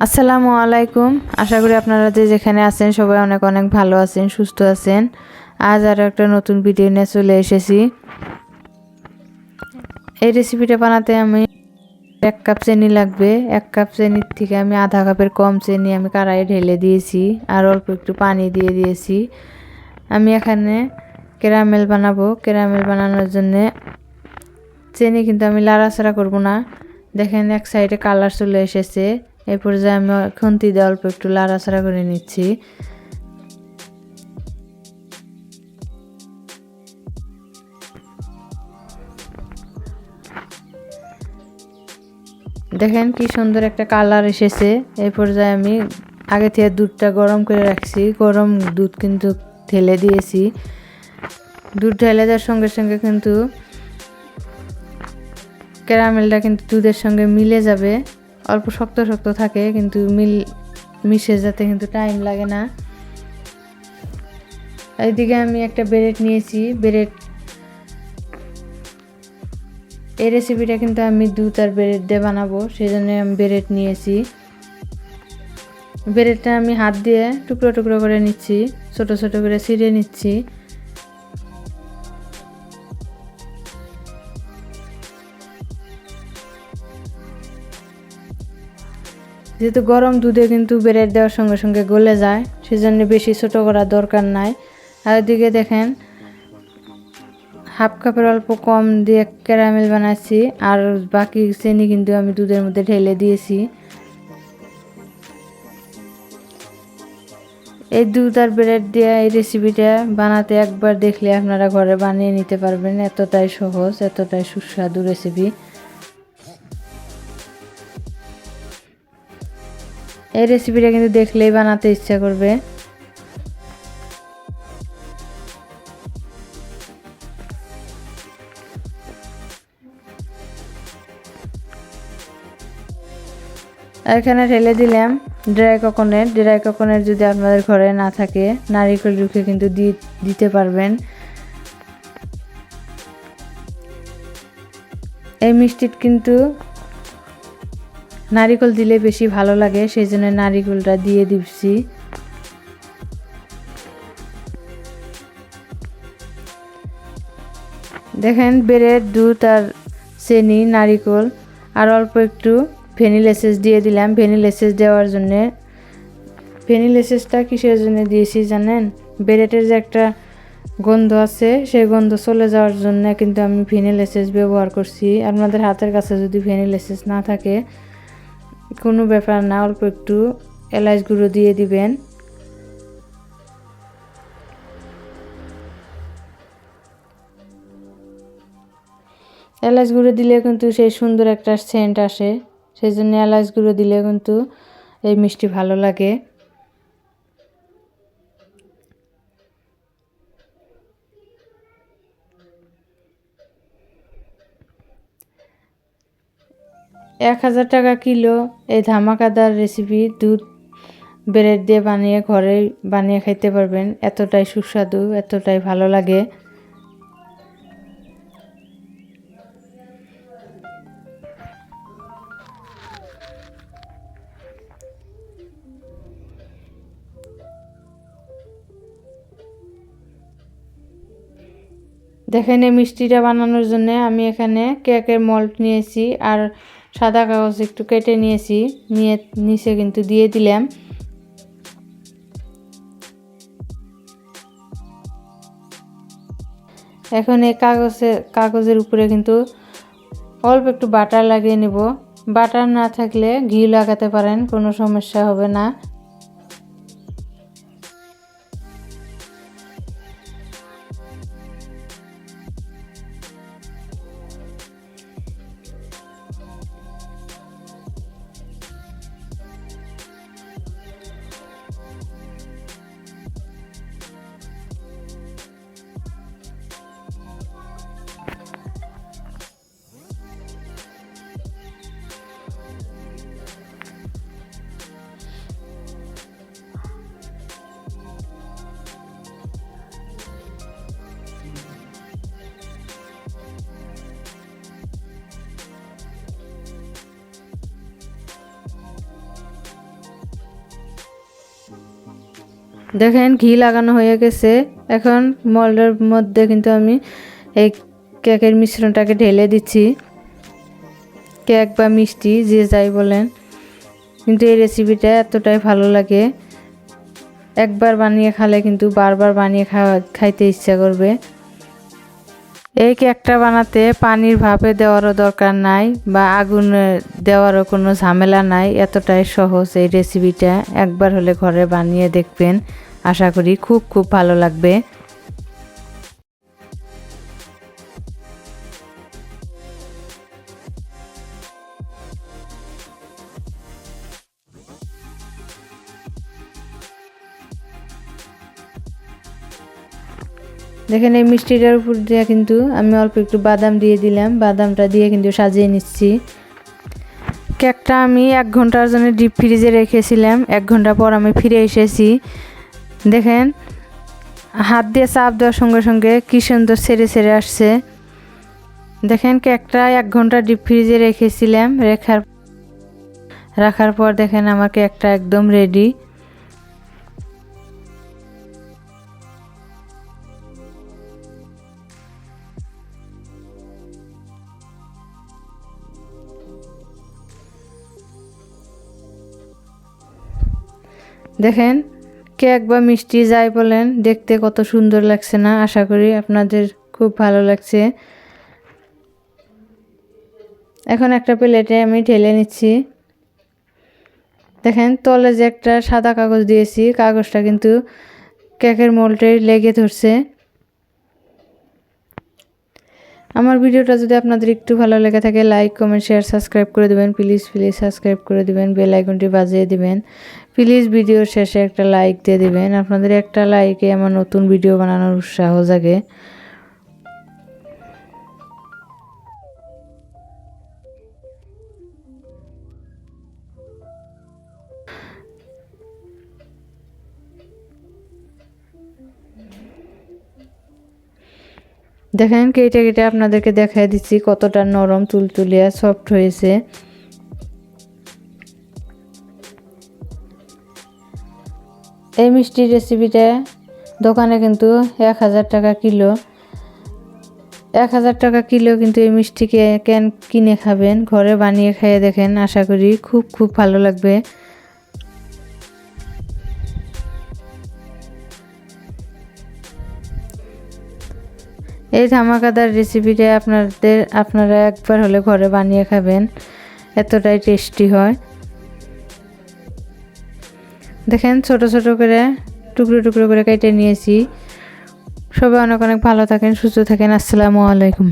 আসসালামু আলাইকুম। আশা করি আপনারা যে যেখানে আছেন সবাই অনেক অনেক ভালো আছেন, সুস্থ আছেন। আজ আরও একটা নতুন ভিডিও নিয়ে চলে এসেছি। এই রেসিপিটা বানাতে আমি এক কাপ চিনি লাগবে। এক কাপ চিনির থেকে আমি আধা কাপের কম চিনি আমি কড়াইয়ে ঢেলে দিয়েছি আর অল্প একটু পানি দিয়ে দিয়েছি। আমি এখানে ক্যারামেল বানাবো। ক্যারামেল বানানোর জন্যে চিনি কিন্তু আমি লাড়াচাড়া করব না। দেখেন এক সাইডে কালার চলে এসেছে। এই পর্যায়ে আমি খুন্তি দিয়ে অল্প একটু লাড়াচাড়া করে নিচ্ছি। দেখেন কি সুন্দর একটা কালার এসেছে। এই পর্যায়ে আমি আগে থেকে দুধটা গরম করে রাখছি। গরম দুধ কিন্তু ঢেলে দিয়েছি। দুধ ঢেলে দেওয়ার সঙ্গে সঙ্গে কিন্তু ক্যারামেলটা কিন্তু দুধের সঙ্গে মিলে যাবে। অল্প শক্ত শক্ত থাকে, কিন্তু মিল, মিশে যাতে কিন্তু টাইম লাগে না। এইদিকে আমি একটা ব্রেড নিয়েছি ব্রেড এই রেসিপিটা কিন্তু আমি দুধ আর ব্রেড দিয়ে বানাবো সেই জন্য আমি ব্রেড নিয়েছি। ব্রেডটা আমি হাত দিয়ে টুকরো টুকরো করে নিচ্ছি, ছোট ছোট করে ছিঁড়ে নিচ্ছি। যেহেতু গরম দুধে কিন্তু ব্রেড দেওয়ার সঙ্গে সঙ্গে গলে যায়, সেজন্য বেশি ছোট করার দরকার নাই। আর ওদিকে দেখেন, হাফ কাপের অল্প কম দিয়ে ক্যারামেল বানাচ্ছি, আর বাকি চিনি কিন্তু আমি দুধের মধ্যে ঢেলে দিয়েছি। এই দুধ আর ব্রেড দিয়ে এই রেসিপিটা বানাতে একবার দেখলে আপনারা ঘরে বানিয়ে নিতে পারবেন। এতটাই সহজ, এতটাই সুস্বাদু রেসিপি এই রেসিপিটা কিন্তু দেখলেই বানাতে ইচ্ছা করবে। এখানে ঢেলে দিলাম ড্রাই কোকোনেট ড্রাই কোকোনেট যদি আপনাদের ঘরে না থাকে, নারিকেল রুখে কিন্তু দিতে পারবেন। এই মিষ্টির কিন্তু নারিকেল দিলে বেশি ভালো লাগে সেই জন্য নারিকেলটা দিয়ে দিচ্ছি। দেখেন বেড়ের দুধ আর চেনি, নারিকেল, আর অল্প একটু ভ্যানিল এসেস দিয়ে দিলাম। ভ্যানিল এসেস দেওয়ার জন্যে, ভ্যানিল এসেসটা কিসের জন্য দিয়েছি জানেন? বেরেটের যে একটা গন্ধ আছে, সেই গন্ধ চলে যাওয়ার জন্য কিন্তু আমি ভ্যানিল এসেস ব্যবহার করছি। আপনাদের হাতের কাছে যদি ভ্যানিল এসেস না থাকে কোনো ব্যাপার না, অল্প একটু এলাচ গুঁড়ো দিয়ে দিবেন। এলাচ গুঁড়ো দিলে কিন্তু সেই সুন্দর একটা সেন্ট আসে, সেই জন্য এলাচ গুঁড়ো দিলে কিন্তু এই মিষ্টি ভালো লাগে। এক হাজার টাকা কিলো এই ধামাকাদার রেসিপি দুধ ব্রেড দিয়ে বানিয়ে ঘরে বানিয়ে খাইতে পারবেন। এতটাই সুস্বাদু, এতটাই ভালো লাগে। দেখেন এই মিষ্টিটা বানানোর জন্য আমি এখানে কেকের মল্ট নিয়েছি। আর সাদা কাগজ একটু কেটে নিয়েছি, নিয়ে, নিচে কিন্তু দিয়ে দিলাম। এখন এই কাগজে, কাগজের উপরে কিন্তু অল্প একটু বাটার লাগিয়ে নেব। বাটার না থাকলে ঘি লাগাতে পারেন, কোনো সমস্যা হবে না। দেখেন, ঘি লাগানো হয়ে গেছে। এখন মলের মধ্যে কিন্তু আমি এই কেকের মিশ্রণটাকে ঢেলে দিচ্ছি। কেক বা মিষ্টি, যে যাই বলেন। কিন্তু এই রেসিপিটা এতটাই ভালো লাগে। একবার বানিয়ে খালে কিন্তু বারবার বানিয়ে খাওয়া খাইতে ইচ্ছা করবে। এই কেকটা বানাতে পানির ভাপে দেওয়ারও দরকার নাই বা আগুনে দেওয়ারও কোনো ঝামেলা নাই। এতটাই সহজ এই রেসিপিটা একবার হলে ঘরে বানিয়ে দেখবেন। আশা করি খুব খুব ভালো লাগবে। দেখেন এই মিষ্টিটার উপর দিয়ে কিন্তু আমি অল্প একটু বাদাম দিয়ে দিলাম। বাদামটা দিয়ে কিন্তু সাজিয়ে নিচ্ছি। কেকটা আমি এক ঘণ্টার জন্য ডিপ ফ্রিজে রেখেছিলাম। এক ঘণ্টা পর আমি ফিরে এসেছি। দেখেন, হাত দিয়ে চাপ দেওয়ার সঙ্গে সঙ্গে কী সুন্দর ছেড়ে ছেড়ে আসছে। দেখেন, কেকটা এক ঘণ্টা ডিপ ফ্রিজে রেখেছিলাম। রেখার রাখার পর দেখেন আমার কেকটা একদম রেডি দেখেন কেক বা মিষ্টি যাই বলেন, দেখতে কত সুন্দর লাগছে না? আশা করি আপনাদের খুব ভালো লাগছে। এখন একটা প্লেটে আমি ঢেলে নিচ্ছি। দেখেন, তলে যে একটা সাদা কাগজ দিয়েছি, কাগজটা কিন্তু কেকের মোল্টে লেগে ধরছে। আমার ভিডিওটা যদি আপনাদের একটু ভালো লেগে থাকে লাইক কমেন্ট শেয়ার সাবস্ক্রাইব করে দেবেন। প্লিজ প্লিজ সাবস্ক্রাইব করে দেবেন বেল আইকনটি বাজিয়ে দিবেন। প্লিজ ভিডিওর শেষে একটা লাইক দিয়ে দিবেন। আপনাদের একটা লাইকে আমার নতুন ভিডিও বানানোর উৎসাহ জাগে। দেখেন কেটে কেটে আপনাদেরকে দেখাই দিচ্ছি কতটা নরম তুলতুলিয়া সফট হয়েছে। এই মিষ্টির রেসিপিটা দোকানে কিন্তু এক হাজার টাকা কিলো। এক হাজার টাকা কিলো কিন্তু এই মিষ্টিকে কেন কিনে খাবেন? ঘরে বানিয়ে খেয়ে দেখেন, আশা করি খুব খুব ভালো লাগবে। এই ধামাকাদার রেসিপিটা আপনাদের, আপনারা একবার হলে ঘরে বানিয়ে খাবেন। এতটাই টেস্টি হয়। দেখেন ছোট ছোট করে, টুকরো টুকরো করে কেটে নিয়েছি। সবাই অনেক অনেক ভালো থাকেন, সুস্থ থাকেন। আসসালামু আলাইকুম।